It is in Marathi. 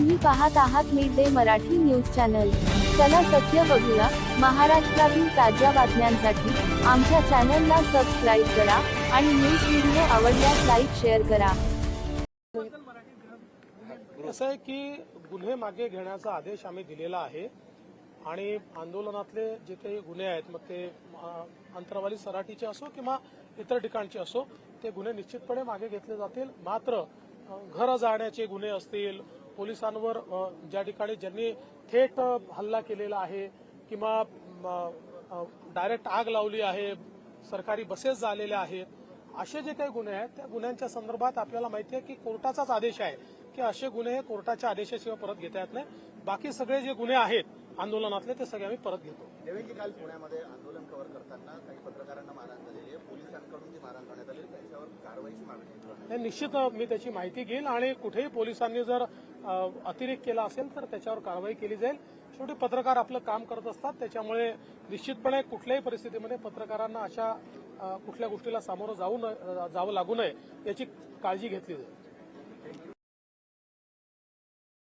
तुम्ही पाहत आहात mid day Marathi news channel. चला सत्य बघूया. महाराष्ट्रातील ताज्या बातम्यांसाठी आमच्या चॅनलला सबस्क्राईब करा आणि न्यूज व्हिडिओ आवडल्यास लाईक शेअर करा. असं आहे की गुन्हे मागे घेण्याचा आदेश आम्ही दिलेला आहे आणि आंदोलनातले जे काही गुन्हे आहेत मग ते अंतरावाली सराटीचे असो किंवा इतर ठिकाणचे असो ते गुन्हे निश्चितपणे मागे घेतले जातील. मात्र घरं जाण्याचे गुन्हे असतील पोलिसांवर ज्या ठिकाणी ज्यांनी थेट हल्ला केलेला आहे किंवा डायरेक्ट आग लावली आहे सरकारी बसेस झालेल्या आहेत असे जे काही गुन्हे आहेत त्या गुन्ह्यांच्या संदर्भात आपल्याला माहिती आहे की कोर्टाचाच आदेश आहे की असे गुन्हे हे कोर्टाच्या आदेशाशिवाय परत घेता येत नाही. बाकी सगळे जे गुन्हे आहेत आंदोलनातले ते सगळे आम्ही परत घेतो. देवेंद्र काल पुण्यामध्ये आंदोलन कव्हर करताना काही पत्रकारांना मारहाण झालेली आहे. पोलिसांकडून नाही निश्चित मी त्याची माहिती घेईल आणि कुठेही पोलिसांनी जर अतिरेक केला असेल तर त्याच्यावर कारवाई केली जाईल. शेवटी पत्रकार आपलं काम करत असतात त्याच्यामुळे निश्चितपणे कुठल्याही परिस्थितीमध्ये पत्रकारांना अशा कुठल्या गोष्टीला सामोरं जाऊ न जावं लागू नये याची काळजी घेतली जाईल.